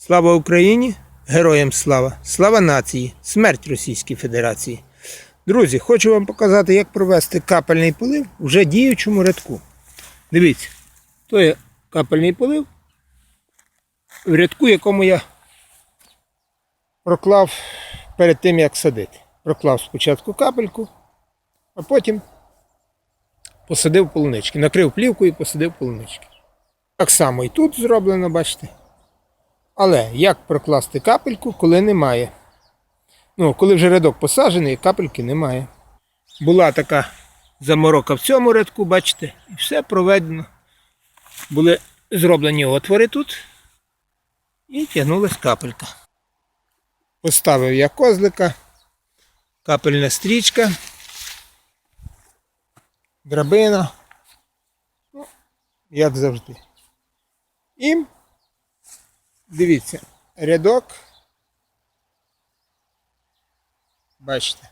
Слава Україні! Героям слава! Слава нації! Смерть Російській Федерації! Друзі, хочу вам показати, як провести капельний полив в вже діючому рядку. Дивіться, то є капельний полив в рядку, якому я проклав перед тим, як садити. Проклав спочатку капельку, а потім посадив полунички. Накрив плівкою і посадив полунички. Так само і тут зроблено, бачите. Але як прокласти капельку, коли немає? Ну, коли вже рядок посаджений, капельки немає. Була така заморока в цьому рядку, бачите, і все проведено. Були зроблені отвори тут і тягнулась капелька. Поставив я козлика, капельна стрічка, драбина, ну, як завжди. І Дивіться, рядок. Бачите.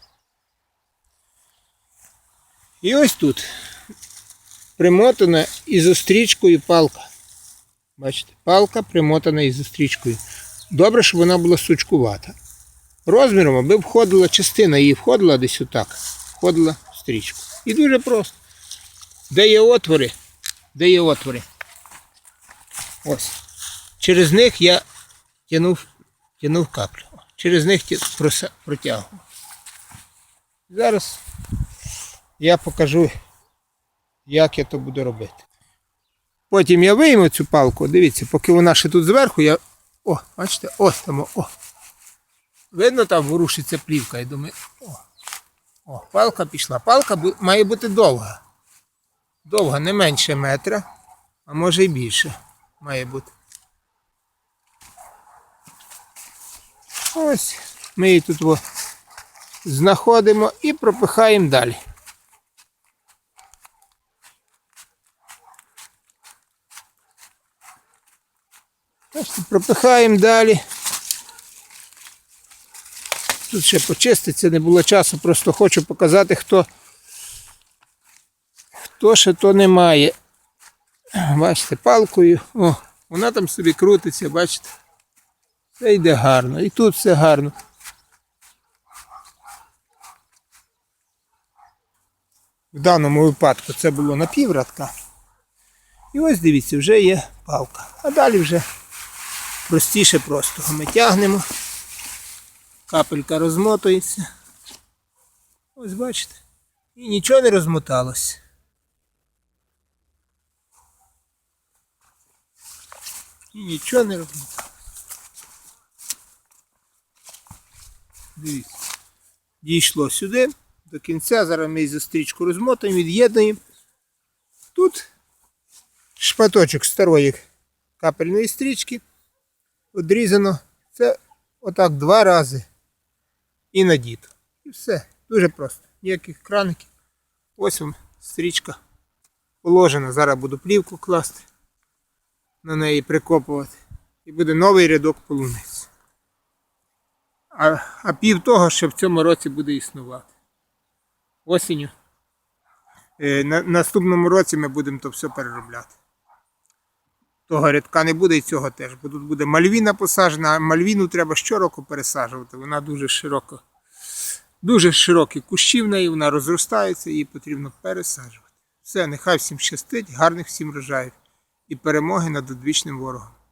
І ось тут примотана ізострічкою палка. Бачите, палка примотана ізострічкою. Добре, щоб вона була сучкувата. Розміром, аби входила частина її входила десь отак. Входила в стрічку. І дуже просто. Де є отвори? Де є отвори? Ось. Через них я тянув, тянув каплю. Через них протягував. Зараз я покажу, як я то буду робити. Потім я вийму цю палку, дивіться, поки вона ще тут зверху, я. О, бачите, ось там, о. Видно, там ворушиться плівка, я думаю, о. О, палка пішла. Палка має бути довга. Довга, не менше метра, а може і більше має бути. Ось ми її тут знаходимо і пропихаємо далі. Пропихаємо далі. Тут ще почиститься, не було часу, просто хочу показати, хто, хто ще то не має. Бачите, палкою. О, вона там собі крутиться, бачите. Все йде гарно. І тут все гарно. В даному випадку це було на піврадка. І ось дивіться, вже є палка. А далі вже простіше просто. Ми тягнемо. Капелька розмотується. Ось бачите. І нічого не розмоталось. І нічого не розмоталось. Дивіться. Дійшло сюди до кінця. Зараз ми її стрічку розмотаємо, від'єднуємо. Тут шпаточок старої капельної стрічки. Одрізано. Це отак два рази. І надіто. І все. Дуже просто. Ніяких краників. Ось вам стрічка положена. Зараз буду плівку класти. На неї прикопувати. І буде новий рядок полуниць. А, а пів того, що в цьому році буде існувати. Осінню. Е, на, наступному році ми будемо то все переробляти. Того рядка не буде і цього теж. Бо тут буде мальвіна посаджена, а мальвіну треба щороку пересаджувати. Вона дуже широко, дуже широкі кущі в неї, вона розростається, її потрібно пересаджувати. Все, нехай всім щастить, гарних всім врожаїв і перемоги над одвічним ворогом.